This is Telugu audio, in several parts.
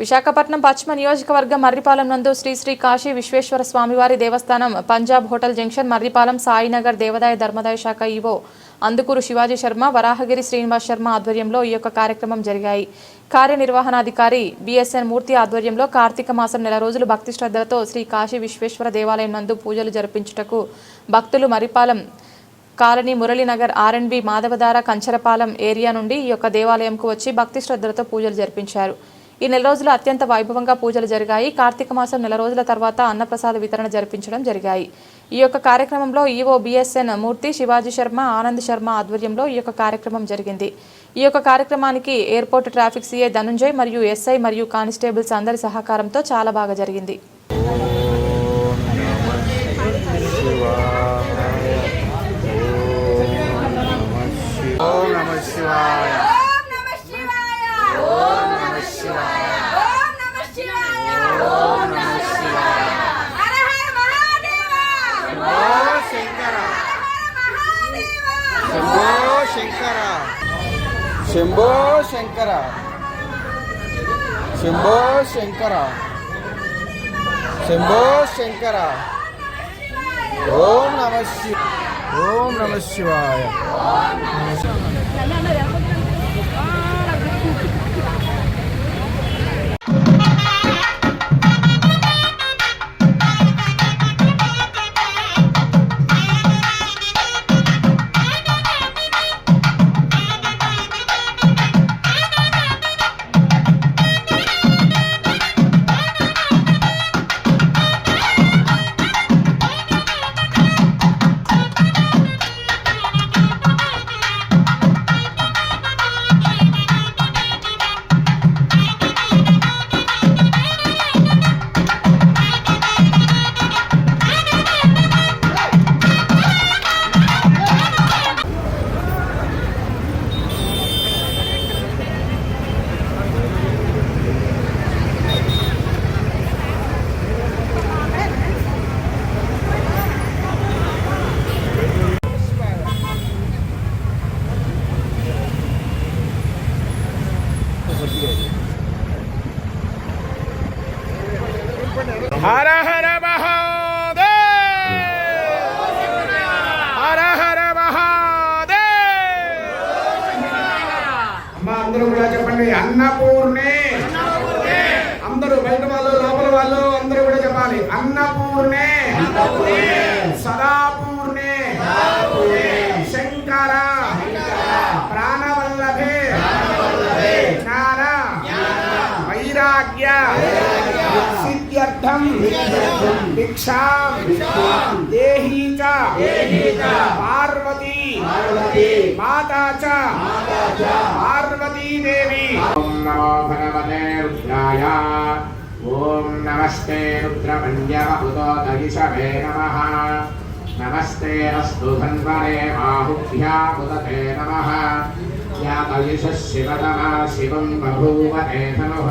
విశాఖపట్నం పశ్చిమ నియోజకవర్గం మర్రిపాలెం నందు శ్రీ శ్రీ కాశీ విశ్వేశ్వర స్వామివారి దేవస్థానం పంజాబ్ హోటల్ జంక్షన్ మర్రిపాలెం సాయినగర్ దేవాదాయ ధర్మదాయ శాఖ ఈవో అందుకూరు శివాజీ శర్మ వరాహగిరి శ్రీనివాస్ శర్మ ఆధ్వర్యంలో ఈ యొక్క కార్యక్రమం జరిగాయి. కార్యనిర్వహణాధికారి బిఎస్ఎన్ మూర్తి ఆధ్వర్యంలో కార్తీక మాసం నెల రోజులు భక్తి శ్రద్ధలతో శ్రీ కాశీ విశ్వేశ్వర దేవాలయం నందు పూజలు జరిపించుటకు భక్తులు మర్రిపాలెం కాలనీ మురళీనగర్ ఆర్ఎండ్బి మాధవధార కంచరపాలెం ఏరియా నుండి ఈ యొక్క దేవాలయంకు వచ్చి భక్తి శ్రద్ధలతో పూజలు జరిపించారు. ఈ నెల రోజులు అత్యంత వైభవంగా పూజలు జరిగాయి. కార్తీక మాసం నెల రోజుల తర్వాత అన్నప్రసాద వితరణ జరిపించడం జరిగాయి. ఈ యొక్క కార్యక్రమంలో ఈవో బిఎస్ఎన్ మూర్తి శివాజీ శర్మ ఆనంద్ శర్మ ఆధ్వర్యంలో ఈ యొక్క కార్యక్రమం జరిగింది. ఈ యొక్క కార్యక్రమానికి ఎయిర్పోర్ట్ ట్రాఫిక్ సీఏ ధనుంజయ్ మరియు ఎస్ఐ మరియు కానిస్టేబుల్స్ అందరి సహకారంతో చాలా బాగా జరిగింది. ఓం నమ శివాయ ఓం నమః శివాయ ఓం నమః శివాయ ఓం నమః శివాయ ఓం నమః శివాయ హర హర మహాదేవ శంభో శంకర హర మహాదేవ శంభో శంకర శంభో శంకర. శంభో శంకర. శంభో శంకర. ఓం నమ శివ ఓం నమ శివాయ హర హర హర హర అమ్మా అందరూ కూడా చెప్పండి. అన్నపూర్ణే! అందరూ బయట వాళ్ళు లోపల వాళ్ళు అందరూ కూడా చెప్పాలి. అన్నపూర్ణే! సదాపూర్ణే! శంకర! ప్రాణవల్లభే! జ్ఞాన! వైరాగ్య! सिद्ध्यर्थम भिक्षा। देही का पार्वती। माता च पार्वती देवी ओम नमो भगवते रुद्राय। ओम नमस्ते रुद्रमण्यमहुतोदयिषवे नमः। नमस्ते अस्तु धन्वरे बाहुभ्या उदते नमः। या तयिषः शिवतमा शिवं बभूवते धनुः।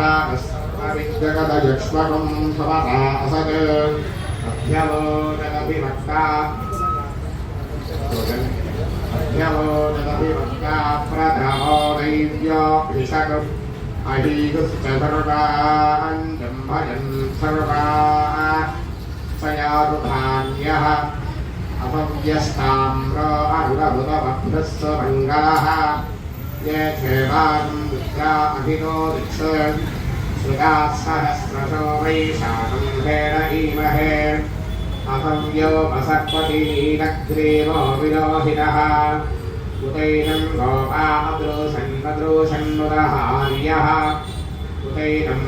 यथा अस्मविद्यगतयक्ष्मकं समता असत् अध्यवोदनभिभक्ता अध्यवोदनभिभक्ता प्रथमो दैव्यो भिषकम् अहीगुश्च सर्वाञ्जं भजन् सर्वा सयारुधान्यः अपव्यस्ताम्र अरुरभुतमभ्रस्व मङ्गलः ये क्षेमां विद्या अभिनो दिक्ष श्रुताः सहस्रशो वैशाखम्भेण ईमहे अहव्योपसर्पतीनग्रीवो विलोहितः उतैनं गोपा अद्रोषन्नद्रोषन्नुदहार्यः उतैनं